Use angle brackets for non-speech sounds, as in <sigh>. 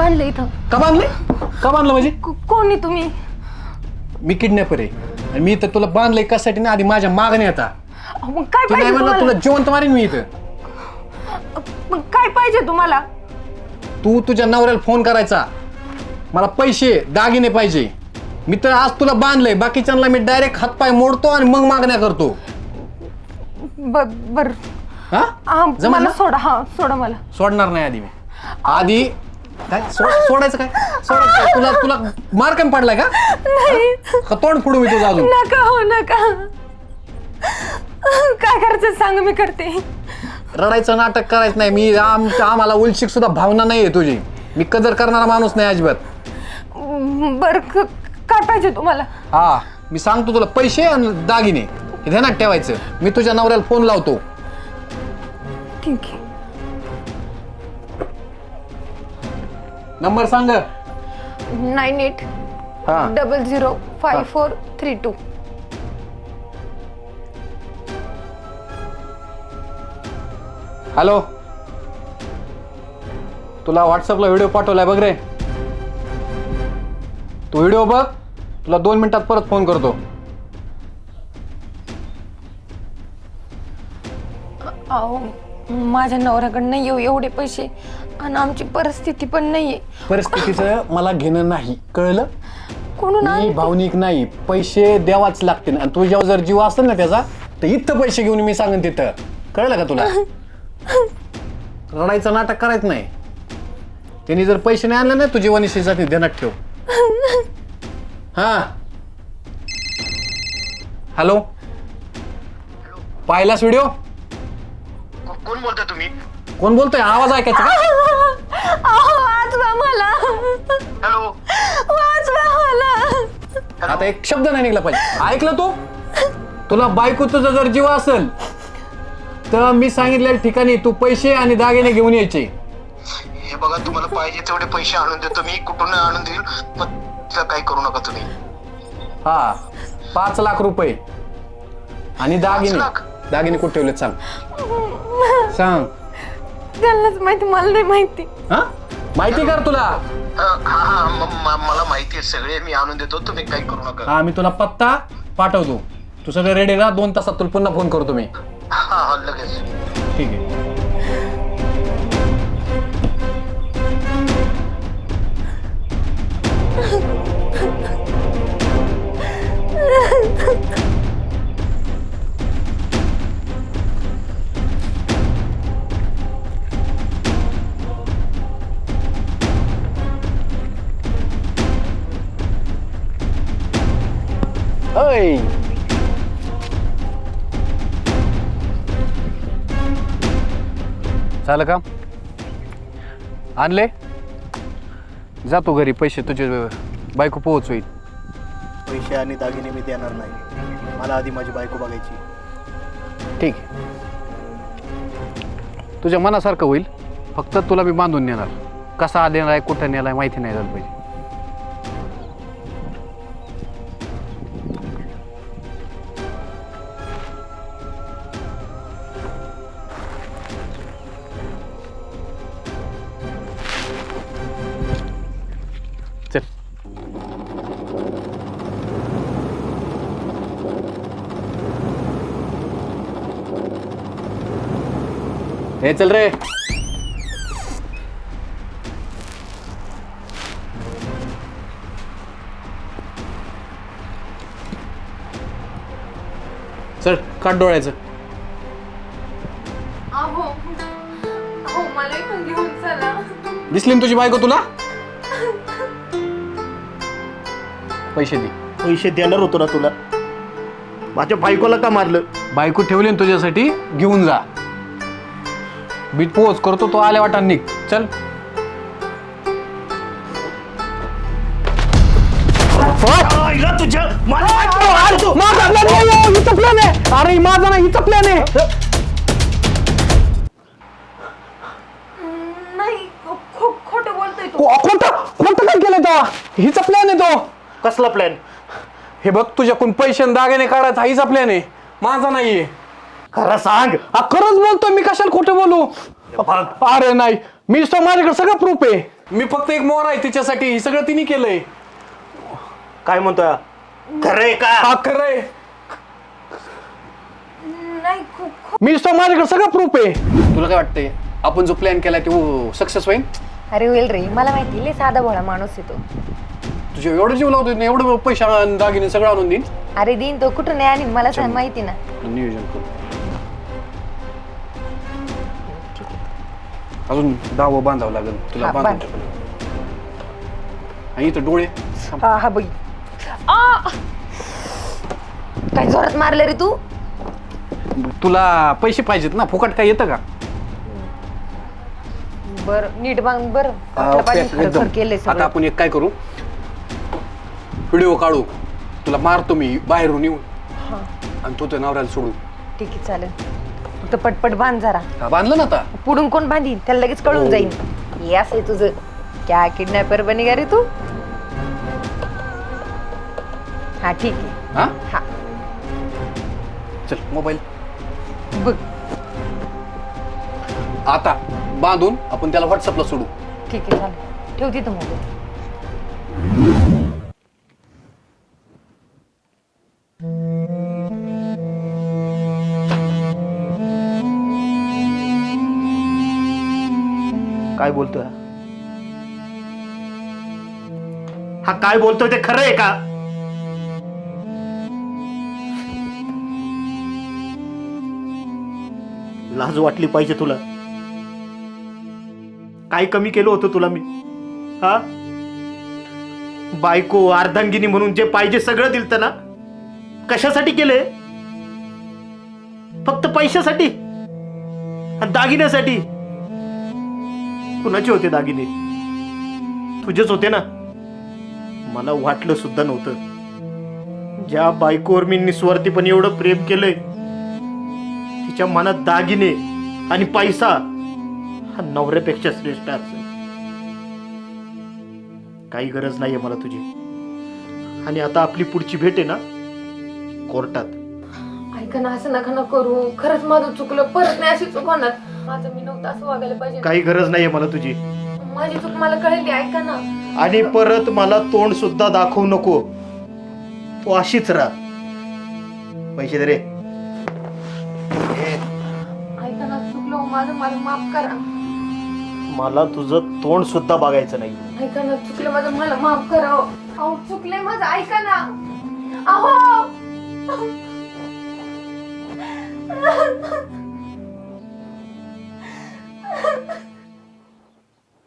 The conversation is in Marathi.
बांधलं इथं. का बांधले? का बांधलं म्हणजे? को- कोणी तुम्ही? मी किडनॅपर आहे. आणि मी तर तुला बांधलंय कशासाठी? ना आधी माझ्या मागणी आता अहो, मग काय तू नाही पाहिजे म्हणलं तुला तुम्हाला जिवंत मारेन मी इथं. मग काय पाहिजे तुम्हाला? तू तुझ्या नवऱ्याला फोन करायचा. मला पैसे दागिने पाहिजे. मी तर आज तुला बांधलंय. बाकीच्यांना मी डायरेक्ट हातपाय मोडतो आणि मग मागण्या करतो. बर बर. हा? हा, मला? सोडा. हा सोडा मला. सोडणार नाही आधी मी. आधी काय? सो- सोडायचं काय? सोडायचं काय? तुला तुला मार कमी पडलाय का? नाही. का तोंड फोडू मी तुझं अजून? नका हो नका. काय करायचं सांग मी करते. रडायचं नाटक करायचं नाही. मी आम आम्हाला उलशिक सुद्धा भावना नाही आहे तुझी. मी कदर करणारा माणूस नाही अजिबात. बर काय पाहिजे तुम्हाला. हा मी सांगतो तुला. पैसे आणि दागिने. हे ध्यानात ठेवायचं. मी तुझ्या नवऱ्याला फोन लावतो. ठीक आहे. नंबर सांग. नाईन एट हा. Double zero five four three two. Hello. तुला व्हॉट्सअपला व्हिडिओ पाठवलाय बघ रे. तू व्हिडिओ बघ तुला दोन मिनिटात परत फोन करतो. अहो माझ्या नवऱ्याकडनं येऊ एवढे पैसे. आणि आमची परिस्थिती पण नाहीये. परिस्थितीचं मला घेणं नाही. कळलं? कोणून मी भावनिक नाही. पैसे द्यावाच लागतील. आणि तुझ्यावर जर जीव असेल ना त्याचा तर इथं पैसे घेऊन मी सांगेन तिथं. कळलं का तुला? <laughs> रडायचं नाटक करायचं नाही. त्यांनी जर पैसे नाही आणले ना तुझी वनिशीसाठी ध्यानात ठेव. हा? हॅलो? पाहिलास व्हिडिओ? को- कोण बोलता तुम्ही? कोण बोलतोय? आवाज ऐकायचा का? अहो, वाचवा मला. हॅलो. वाचवा मला. आता एक शब्द नाही निघला पाहिजे. ऐकलं तू? तुला बायको तुझा जर जीव असेल तर मी सांगितलेल्या ठिकाणी तू पैसे आणि दागिने घेऊन यायचे. हे बघा तुम्हाला पाहिजे तेवढे पैसे आणून देतो मी. कुठून आणून देईल? पण तिला काही करू नका तुम्ही. हा पाच लाख रुपये. आणि दागिने. लाख? दागिने कुठे ठेवलेत सांग. सांग. त्यांनाच माहिती मला नाही माहिती. हा? माहिती कर तुला. हा हा म- म- मला माहिती आहे सगळे मी आणून देतो तुम्ही काही करू नका. हा मी तुला पत्ता पाठवतो. तू सगळं रेडी राहा दोन तासात तुला पुन्हा फोन करतो मी हा हा लगेच. ठीक आहे. <laughs> Oi! झालं का? आणले? जातो घरी पैसे तुझे बायको पोहोच होईल. पैसे आणि दागिने मी देणार नाही. मला आधी माझी बायको बघायची. ठीक. आहे तुझ्या मनासारखं होईल. फक्त तुला मी बांधून नेणार. कसा देणार आहे कुठं नेलाय माहिती नाही झालं पाहिजे. हे चल रे. चल काट डोळ्याचं. अहो अहो मला इथून घेऊन चला. दिसली ना तुझी बायको तुला? पैसे दे. पैसे देणार होतो ना तुला. माझ्या बायकोला का मारलं? बायको ठेवली ना तुझ्यासाठी घेऊन जा. बीट पोच करतो तो आल्या वाटा निघ चल आईला तुझ्या मला बायकोला मारतो. हिचा प्लॅन आहे अरे माझा नाही हिचा प्लॅन आहे. नाही खो- खो- खोटं बोलतोय तू. खोटं? खोटं काय केलं तो? हिचा प्लॅन आहे तो. कसला प्लॅन हे बघ तुझ्याकडून पैसे आणि दागिने काढायचा हिचा प्लॅन आहे. माझा नाहीये. खरं सांग. हा, खरंच बोलतो मी कशाला खोटं बोलू? बघ अरे नाही मी तो माझ्याकडे सगळं प्रूफ आहे. मी फक्त एक मोर आहे तिच्यासाठी हे सगळं तिने केलंय. काय म्हणतोय? खरंय का? हा नाही खूप मी तो माझ्याकडे सगळं प्रूफ आहे. तुला काय वाटतंय? आपण जो प्लॅन केलाय तो सक्सेस होईल? अरे होईल रे. मला माहिती लय साधा भोळा माणूस आहे तो. तुझे एवढं जीव लावतो ना, एवढं पैसे आणि दागिने सगळं आणून देईन? अरे दिन तो. कुठून आहे आणि मला सांग माहिती ना. नियोजन करू. अजून दावं बांधावं लागेल. तुला हा, बांधून बांध. ठेवलं. आणि इथं डोळे हा हा बघ. आ! काय जोरात मारलं रे तू? तुला पैसे पाहिजेत ना? फुकट काय येतं का? बर नीट बांग बर. एकदम. केलंय आता सगळं. आपण एक काय करू? व्हिडिओ काढू. तुला मारतो मी बाहेरून येऊन. हा. आणि तू त्या नवऱ्याला सोडू. ठीक आहे चालेल. फक्त पटपट बांध जरा. हा, बांधलं ना आता? पुढून कोण बांधीन? त्याला लगेच कळून हो. जाईल हे असं आहे तुझं. क्या किडनॅपर बनेगा रे तू? हा ठीक आहे. हा? हा. चल मोबाईल. बघ. आता बांधून आपण त्याला व्हॉट्सअपला सोडू. ठीक आहे चालेल. ठेव तिथं मोबाईल. काय बोलतोय? हा? काय बोलतोय ते खरं आहे का? लाज वाटली पाहिजे तुला. काय कमी केलं होतं तुला मी? हा? बायको अर्धांगिनी म्हणून जे पाहिजे सगळं दिलतं ना? कशासाठी केलंय? फक्त पैशासाठी? दागिन्यासाठी? कुणाचे होते दागिने? तुझेच होते ना? मला वाटलं सुद्धा नव्हतं. ज्या बायकोवर मी निस्वार्थीपणे एवढं प्रेम केलंय तिच्या मनात दागिने आणि पैसा हा नवऱ्यापेक्षा श्रेष्ठ असेल. काही गरज नाहीये मला तुझी. आणि आता आपली पुढची भेट आहे ना कोर्टात. ऐका ना असं नका ना करू. खरंच माझं चुकलं परत नाही अशी चूक होणार. काही गरज नाहीये मला तुझी. माझी चूक मला कळली ऐका ना. आणि परत मला तोंड सुद्धा दाखवू नको. तू अशीच राह. पैसे दे रे. हो मला तुझ तोंड सुद्धा बघायचं नाही. ऐका ना चुकलं माझं मला माफ करा हो. अहो चुकले माझं ऐका ना. Ha ha ha!